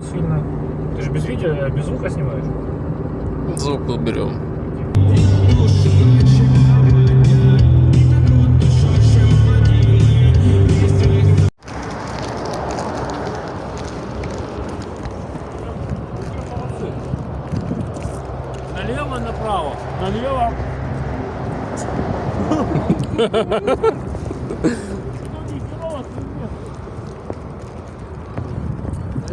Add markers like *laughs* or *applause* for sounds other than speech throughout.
Сильно. Ты же без видео, э, без звука снимаешь? Звук уберем. Налево, направо. Налево. *laughs*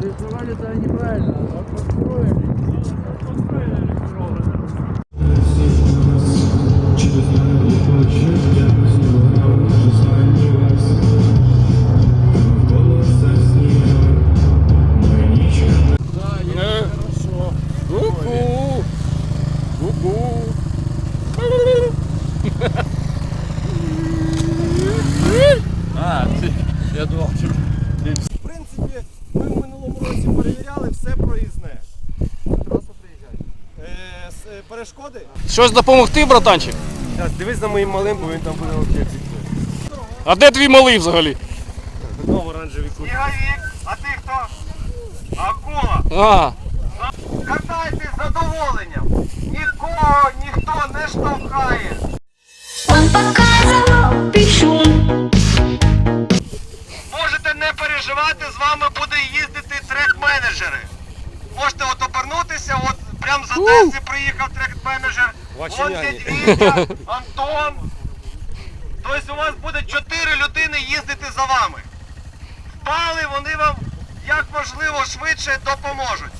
Рисовали-то неправильно, а подстроили. Перешкоди? Щось допомогти, братанчик? Зараз дивись за моїм малим, бо він там буде взагалі А де твій малий взагалі? Знову оранжеві куртки. Сніговік, а ти хто? Акула. А, Катайтесь з задоволенням. Нікого ніхто не штовхає. Он показывал пишу. Можете не переживати, з вами буде їздити трек-менеджери. Можете от обернутися, от прям з Одеси приїхав дядь *laughs* Вітя, Антон. Тобто у вас буде чотири людини їздити за вами. Впали, вони вам як можливо швидше допоможуть.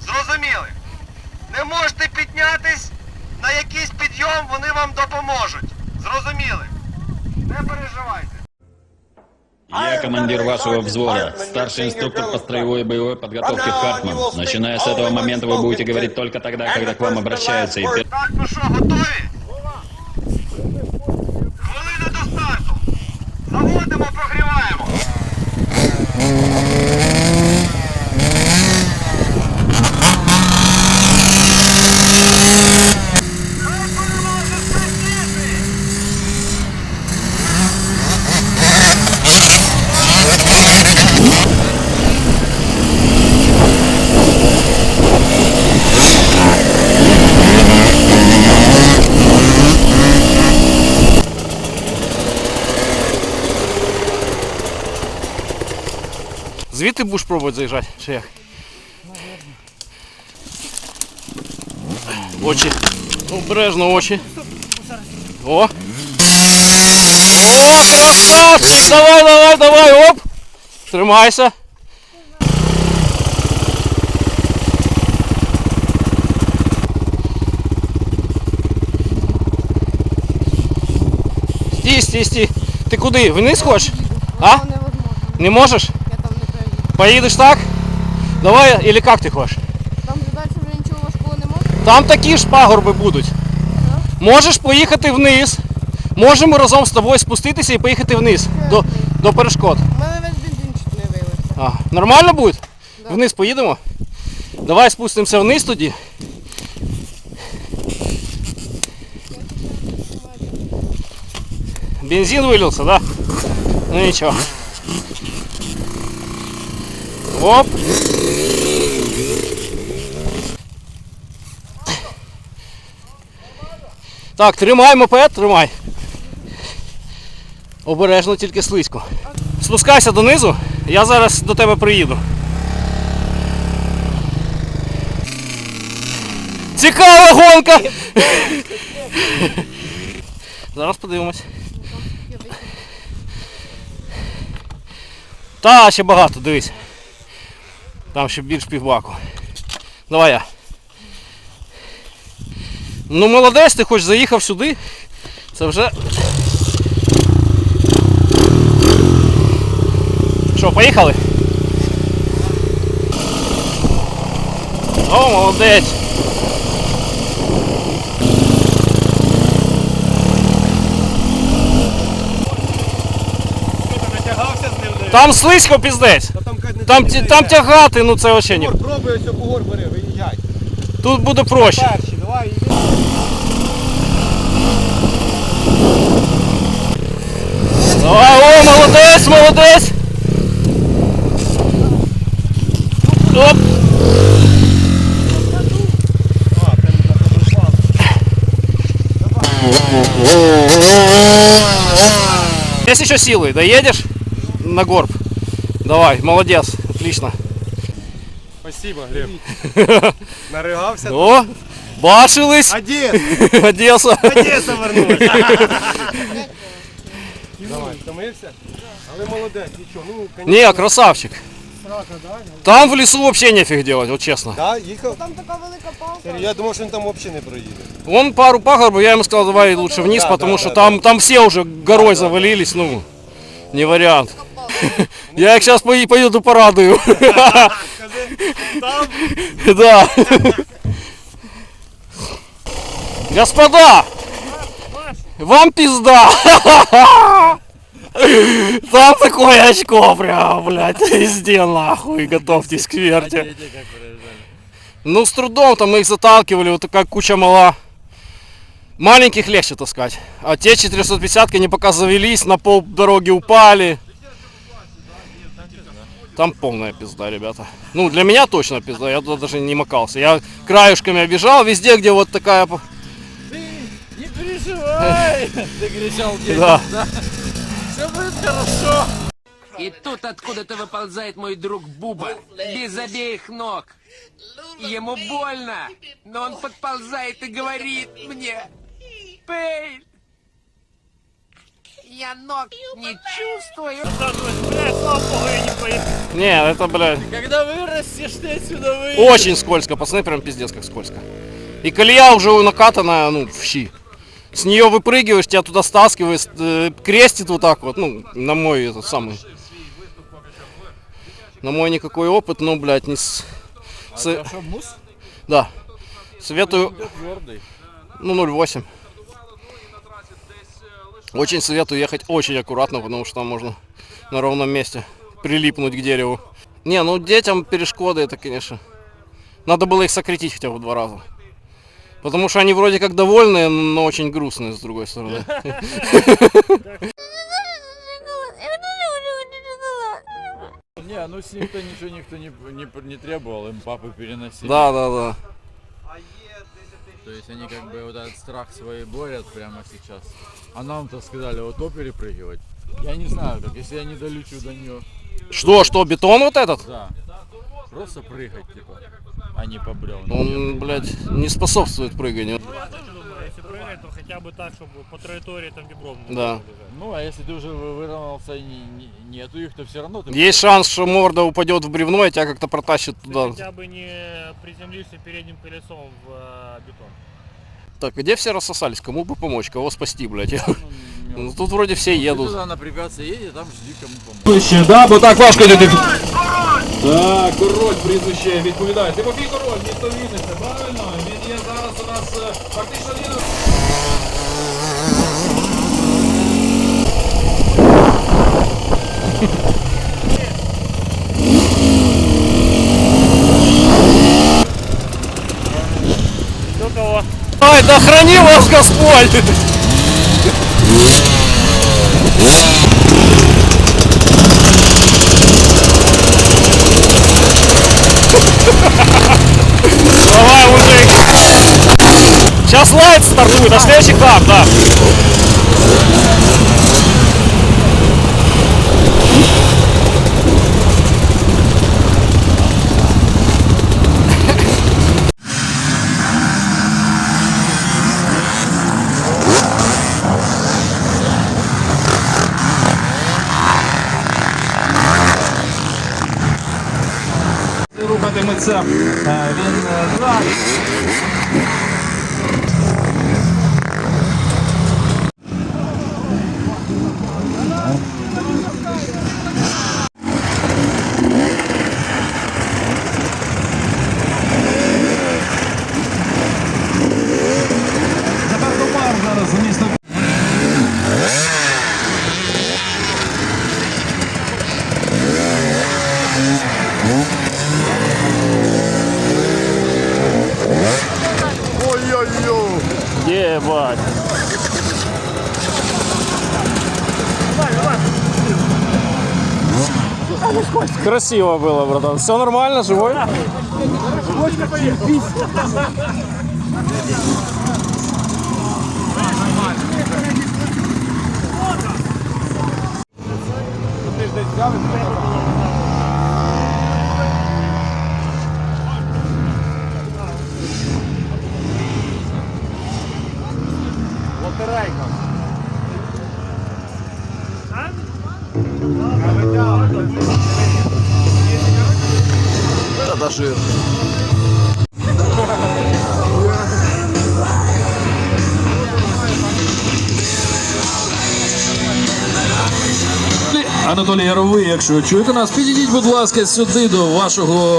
Зрозуміли? Не можете піднятись на якийсь підйом, вони вам допоможуть. Зрозуміли? Не переживайте. Я командир вашего взвода, старший инструктор по строевой и боевой подготовке Хартман. Начиная с этого момента вы будете говорить только тогда, когда к вам обращаются, и Так, ну що, готові? Звідти будеш пробувати заїжджати? Чи як? Очі. Обережно очі. О! О, красавчик! Давай, давай, давай, оп! Тримайся. Стій, стій, стій. Ти куди? Вниз хочеш? А? Не можеш? Я там не проїду. Поїдеш так? Давай, или як ти хочеш? Там же далі вже нічого важкого не може. Там такі ж пагорби будуть. Можеш поїхати вниз. Можемо разом з тобою спуститися і поїхати вниз до, до перешкод. У мене весь бензин чуть не вилився. А, нормально буде? Вниз поїдемо? Давай спустимося вниз тоді. Бензин вылился, да? Ну ничего. Оп. Так, тримай мопед, тримай. Обережно тільки слизько. Спускайся донизу, я зараз до тебе приїду. Цікава гонка! Зараз подивимось. Та, ще багато, дивись. Там ще більш півбаку. Давай я. Ну молодець, ти хоч заїхав сюди. Це вже. Що, поїхали? О, молодець. Там слизько піздець. Та там, Там, ті- там тягати, ну це взагалі ні. Пробуй ось бугор бери, виїжджай. Тут буде проще. Перші, давай. Давай, о, молодець, молодець. Оп. Есть еще силы, доедешь на горб? Давай, молодец, отлично. Спасибо, Глеб. *laughs* Наригався. О, бачились, Одес! *laughs* Одесса. Одеса вернулася. *laughs* Давай, втомився? Але молодець, нічого. Ну, конечно. Не, красавчик. Там в лесу вообще нефиг делать, вот честно. Да, їхав? Там така велика палка. Я думав, що він там взагалі не проїде. Он пару пагорбов, я ему сказал, давай лучше вниз, Да, потому да, что да, там, там все уже горой завалились, ну, не вариант. *laughs* Я их сейчас поеду порадую. *laughs* Да. *laughs* Господа! Вам пизда! Там такое очко прям, блядь, везде нахуй, готовьтесь к смерти. Ну, с трудом там мы их заталкивали, вот такая куча мала. Маленьких легче таскать. А те 450 они пока завелись, на пол дороги упали. Там полная пизда, ребята. Ну, для меня точно пизда, я туда даже не макался. Я краюшками обижал, везде, где вот такая... по- Не переживай! *laughs* Ты кричал Да. Все будет хорошо! И тут откуда-то выползает мой друг Буба, без обеих ног. Ему больно, но он подползает и говорит мне, Пейн, я ног не чувствую. Не поехал. Не, это, блядь, Когда вырастешь, ты отсюда выйдешь. очень скользко, пацаны, прям пиздец как скользко. И колея уже накатанная, ну, в щи. С нее выпрыгиваешь, тебя туда стаскивает, э, крестит вот так вот, ну, на мой этот самый. На мой никакой опыт, ну, блядь, не с... с- Что, мус? Да. Советую, ну, 0,8. Очень советую ехать очень аккуратно, потому что там можно на ровном месте прилипнуть к дереву. Не, ну детям перешкоды это, конечно. Надо было их сократить хотя бы в два раза. Потому что они вроде как довольные, но очень грустные с другой стороны. Не, ну с них-то ничего никто не, не, не требовал, им папы переносили. Да, да, да. То есть они как бы вот этот страх свой борят прямо сейчас. А нам-то сказали, вот то перепрыгивать. Я не знаю, как если я не долечу до нее. Что, что, бетон вот этот? Да. Просто прыгать, типа, а не по бревнам. Он, блядь, не способствует прыганию Если прыгать, то хотя бы так, чтобы по траектории там бибром не Да. бежать. Ну, а если ты уже вы- выровнялся и не- не- нету их, то все равно ты Есть шанс, что морда упадет в бревно и тебя как-то протащит Ты туда. хотя бы не приземлишься передним колесом в э, бетон. Так, где все рассосались? Кому бы помочь? Кого спасти, блядь? ну, *laughs* Ну, тут вроде все Ты едут. туда на препятствие едешь, там жди кому помочь. Прізвище, да, бо так важко йти. Так, король прізвище відповідає. Тимофій Король, місто Вінниця, правильно? Він є зараз у нас е, фактично храни вас Господь! Давай, мужик! Сейчас лайт стартует, а следующий кап, да. рухається, він э, так. Э, mm-hmm. Ебать. Красиво было, братан. Все нормально, живой? Анатолій Яровий, якщо чуєте нас, підійдіть, будь ласка, сюди до вашого